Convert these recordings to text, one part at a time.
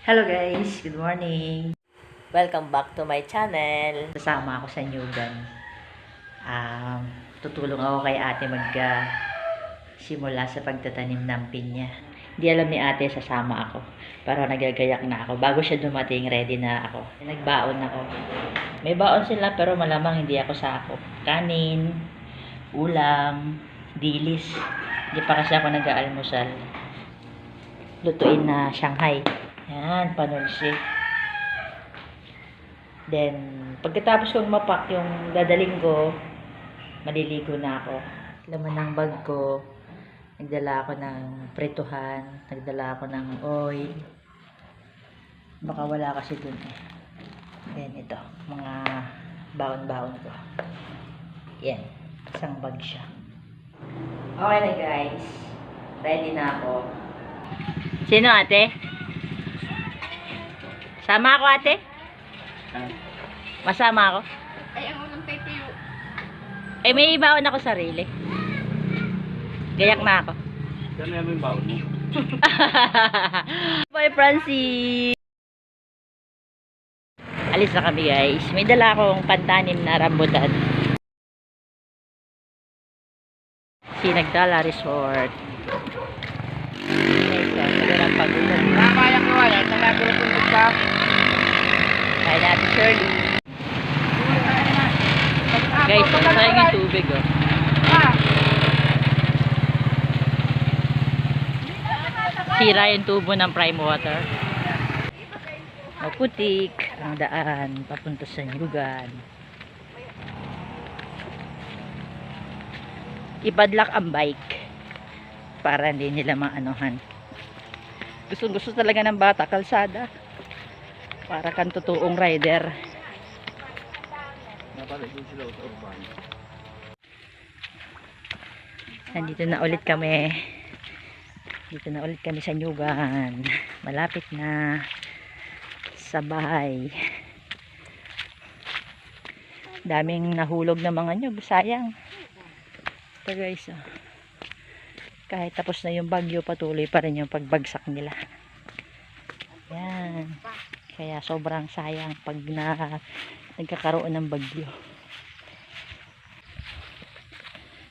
Hello guys, good morning. Welcome back to my channel. Kasama ako sa Nyugan. Um, tutulong ako kay ate mag ah, simula sa pagtatanim ng pinya. Hindi alam ni ate sasama ako. Pero nagagayak na ako. Bago siya dumating, ready na ako. Nagbaon ako. May baon sila pero malamang hindi ako sako. Kanin, ulam, dilis. Hindi pa kasi ako nag-aalmusal. Lutuin na Shanghai. Yan, panulsi. Then, pagkatapos kong mapak yung dadaling ko, maliligo na ako. Laman ng bag ko, nagdala ako ng prituhan, nagdala ako ng oil. Baka wala kasi dun eh. Then, ito, mga baon-baon ko. Yan, isang bag siya. Okay na guys, ready na ako. Sino ate? Sama ako ate? Masama ako? Ay, ang unang tayo tayo. Eh, may ibaon ako sarili. Gayak na ako. Kano yan yung baon mo? Bye, Francie! Alis na kami, guys. May dala akong pantanim na rambutan. Sinagdala Resort. Oh, magandang pag-ulan. Nakakaya ko wala. Talaga ko ng ka. Kaya natin Shirley. Guys, ang yung tubig, oh. Sira yung tubo ng prime water. Maputik ang daan papunta sa Nyugan. Ipadlock ang bike para hindi nila maanohan. Gusto gusto talaga ng bata kalsada. Para kang totoong rider. Nandito na ulit kami. Dito na ulit kami sa Nyugan. Malapit na sa bahay. Daming nahulog na mga nyug. Sayang. Ito guys. Oh. Kahit tapos na yung bagyo, patuloy pa rin yung pagbagsak nila. Yan. Kaya sobrang sayang pag na nagkakaroon ng bagyo.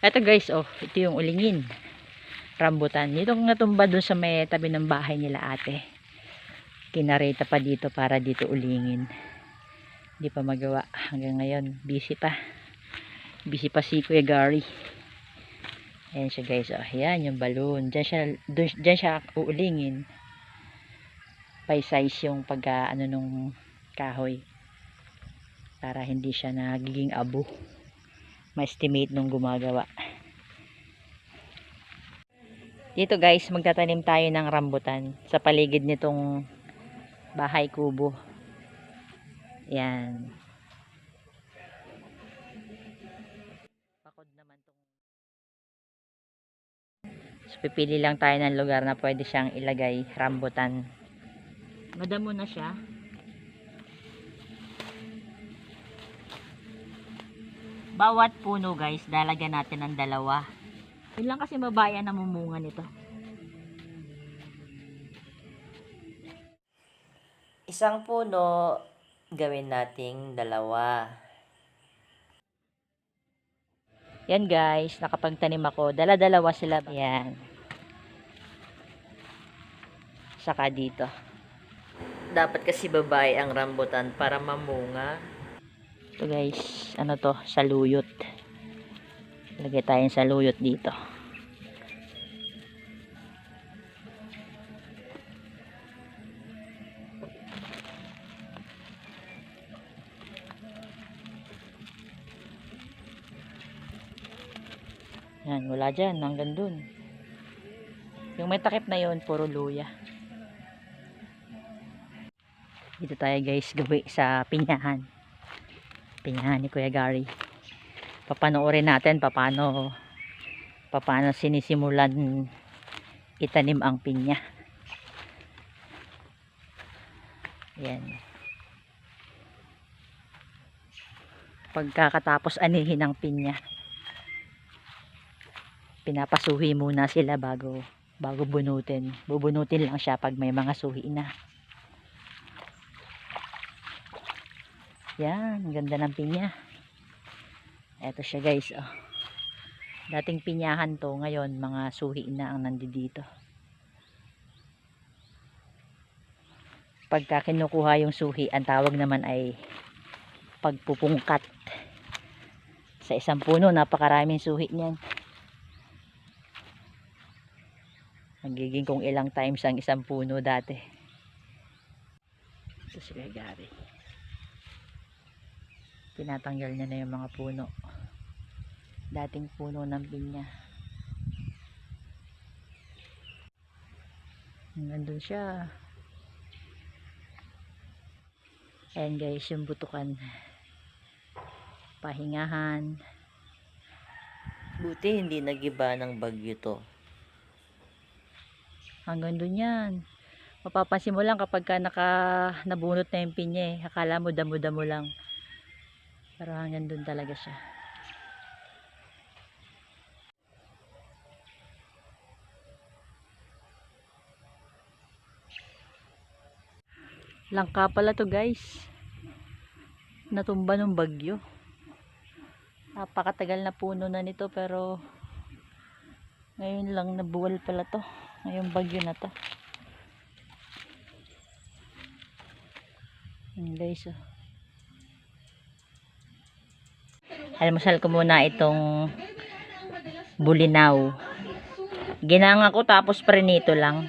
Ito guys, oh, ito yung ulingin. Rambutan. Dito natumba dun sa may tabi ng bahay nila ate. Kinareta pa dito para dito ulingin. Hindi pa magawa. Hanggang ngayon, busy pa. Busy pa si Kuya Gary. Ayan siya guys. Oh, ayan yung balloon. Diyan siya, dun, diyan siya uulingin. By size yung pag ah, ano nung kahoy. Para hindi siya nagiging abo. Ma-estimate nung gumagawa. Dito guys, magtatanim tayo ng rambutan sa paligid nitong bahay kubo. Yan. Pipili lang tayo ng lugar na pwede siyang ilagay rambutan. Madamo na siya. Bawat puno guys, dalagan natin ng dalawa. Yun lang kasi mabayan na mumunga nito. Isang puno, gawin nating dalawa. Yan guys, nakapagtanim ako. Dala-dalawa sila. Yan. Saka dito. Dapat kasi babae ang rambutan para mamunga. Ito guys, ano to? Saluyot. Lagay tayong saluyot dito. Yan, wala dyan. Hanggang dun. Yung may takip na yun, puro luya. Dito tayo guys, gawi sa pinyahan. Pinyahan ni Kuya Gary. Papanoorin natin paano paano sinisimulan itanim ang pinya. Yan. Pagkakatapos anihin ang pinya. Pinapasuhi muna sila bago bago bunutin. Bubunutin lang siya pag may mga suhi na. Yan, ang ganda ng pinya. Eto siya guys, oh. Dating pinyahan to, ngayon mga suhi na ang nandito. Pagka kinukuha yung suhi, ang tawag naman ay pagpupungkat. Sa isang puno, napakaraming suhi niyan. Nagiging kung ilang times ang isang puno dati. Ito si Kuya Gary. Tinatanggal niya na yung mga puno. Dating puno ng pinya. Nandun siya. Ayan guys, yung butukan. Pahingahan. Buti hindi nagiba ng bagyo to. Hanggang dun yan. Mapapansin mo lang kapag ka naka nabunot na yung pinya eh. Akala mo damo-damo lang. Pero hanggang dun talaga siya. Langka pala to guys. Natumba ng bagyo. Napakatagal na puno na nito pero ngayon lang nabuwal pala to. Ngayong bagyo na to. Yan guys oh. Almusal ko muna itong bulinaw. Ginanga ko tapos prenito lang.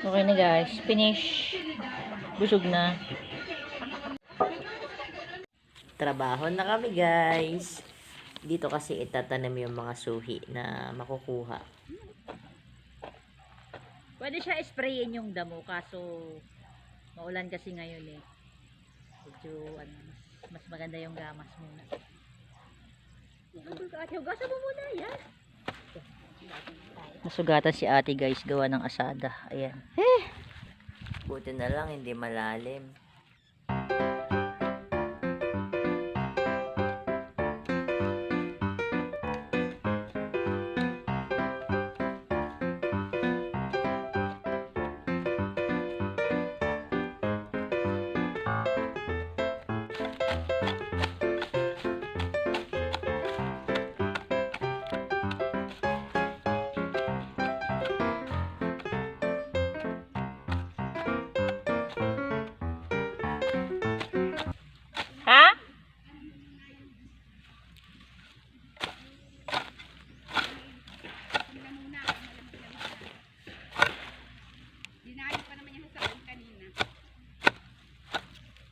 Okay na guys. Finish. Busog na. Trabaho na kami guys. Dito kasi itatanim yung mga suhi na makukuha. Pwede siya sprayin yung damo kaso maulan kasi ngayon eh. Medyo ano, mas, mas maganda yung gamas muna. Hugasan mo muna yan. Nasugatan si ate guys gawa ng asada. Ayan. Buti na lang hindi malalim.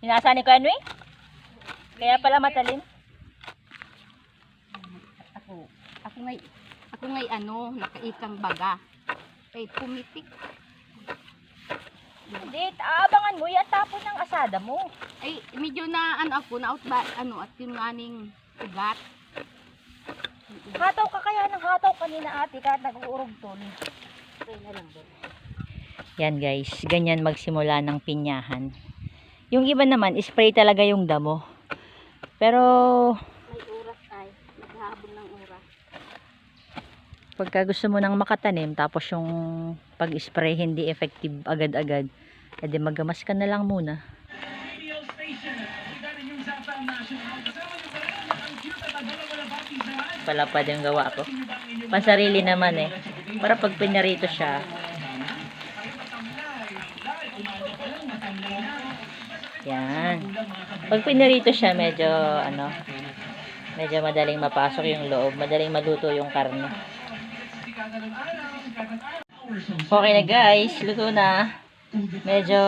Hinasa ni Kuya Kaya pala matalim. Ako, ako ngay, ako ngay ano, nakaikang baga. Eh, pumitik. Hindi, aabangan mo yan tapon ng asada mo. Ay, medyo na ano ako, na out ba, ano, at yung aning ugat. Hataw ka kaya ng hataw kanina ate kahit nag-uurog tol. Okay na lang doon. Yan guys, ganyan magsimula ng pinyahan. Yung iba naman, spray talaga yung damo. Pero May oras ay, naghahabol ng oras. pagka gusto mo nang makatanim tapos yung pag-spray hindi effective agad-agad, edi magamas ka na lang muna. Pala pa yung gawa ko. Pansarili naman eh. Para pag pinarito siya. Yan. Pag pinarito siya, medyo ano, medyo madaling mapasok yung loob, madaling maluto yung karne. Okay na guys, luto na. Medyo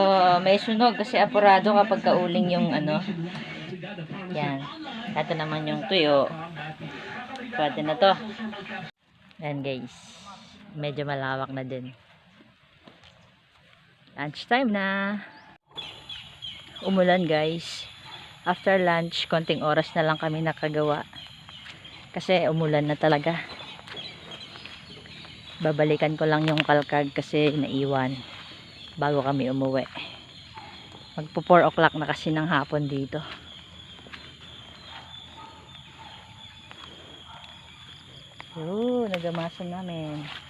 may sunog kasi apurado kapag kauling yung ano. Yan. Ito naman yung tuyo. Pwede na to. Yan guys. Medyo malawak na din. Lunch time na. Umulan guys. After lunch, konting oras na lang kami nakagawa. Kasi umulan na talaga. Babalikan ko lang yung kalkag kasi naiwan bago kami umuwi. Magpo 4 o'clock na kasi ng hapon dito. Yun, nagamasan namin.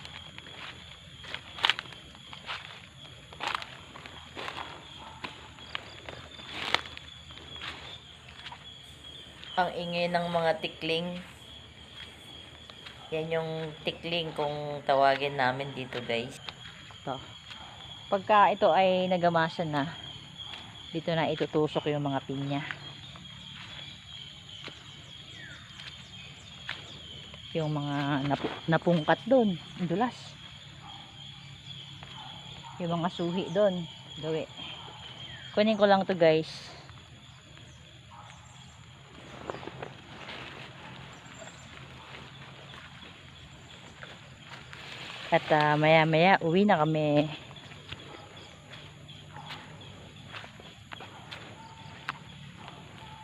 Ang ingay ng mga tikling. Yan yung tikling kung tawagin namin dito guys. Ito. Pagka ito ay nagamasan na, dito na itutusok yung mga pinya. Yung mga napu- napungkat doon, dulas. Yung mga suhi doon, gawi. Kunin ko lang to guys. At ah, maya maya uwi na kami.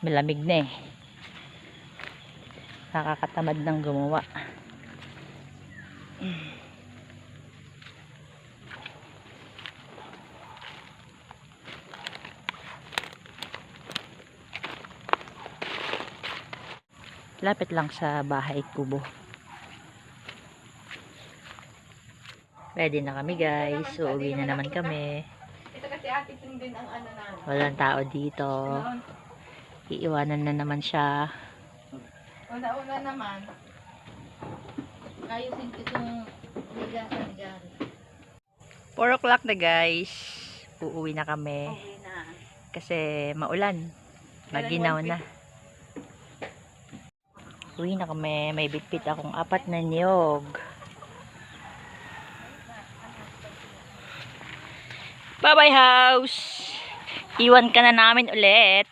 Malamig na eh. Nakakatamad ng gumawa. Lapit lang sa bahay kubo. Ready na kami guys. So, uwi na naman kami. Ito kasi ate Ting din ang ano na. Walang tao dito. Iiwanan na naman siya. Una-una naman. Ayusin ko itong ligasan dyan. 4 o'clock na guys. Uuwi na kami. Okay na. Kasi maulan. Maginaw na. Uwi na kami. May bitbit akong apat na niyog. Bye bye house! Iwan ka na namin ulit.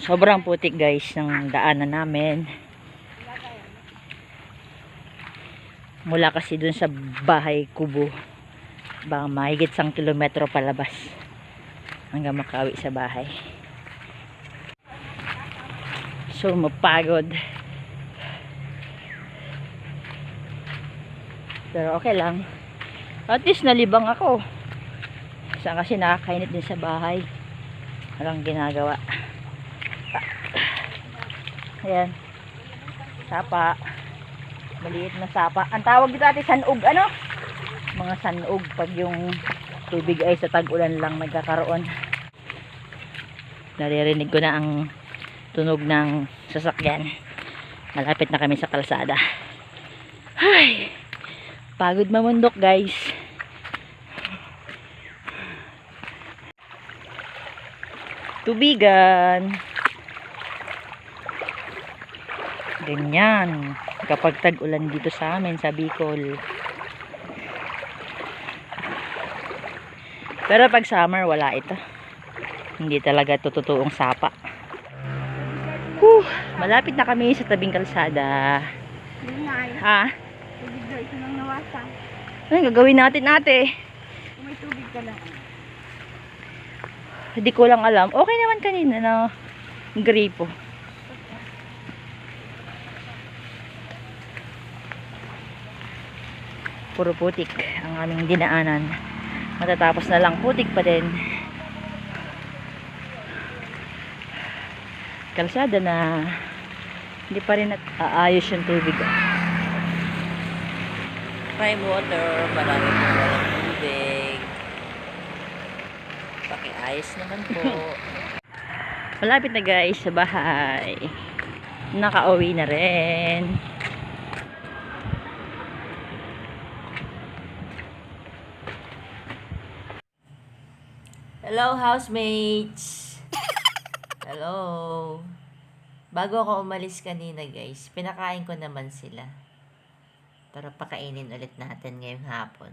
Sobrang putik guys ng daanan namin. Mula kasi dun sa bahay kubo. Baka mahigit sang kilometro palabas. Hanggang makawi sa bahay. So mapagod. Pero okay lang. At least nalibang ako. Saan kasi nakakainit din sa bahay. Walang ginagawa. Ayan. Sapa. Maliit na sapa. Ang tawag dito ate sanog ano? Mga sanog pag yung tubig ay sa tag-ulan lang nagkakaroon. Naririnig ko na ang tunog ng sasakyan. Malapit na kami sa kalsada. Ay! Pagod mamundok guys. Tubigan. Ganyan. Kapag tag-ulan dito sa amin sa Bicol. Pero pag summer, wala ito. Hindi talaga totoong sapa. Malapit na kami sa tabing kalsada. Nga eh. Ha? Tubig daw ito nang nawasan. Ano gagawin natin ate? Kung may tubig ka lang. Hindi ko lang alam. Okay naman kanina na gripo. Puro putik ang aming dinaanan. Matatapos na lang putik pa din. Kalsada na hindi pa rin at aayos yung tubig. Prime water, marami po walang tubig. Pakiayos naman po. Malapit na guys sa bahay. Nakauwi na rin. Hello, housemates! Hello! Bago ako umalis kanina, guys, pinakain ko naman sila. Pero pakainin ulit natin ngayong hapon.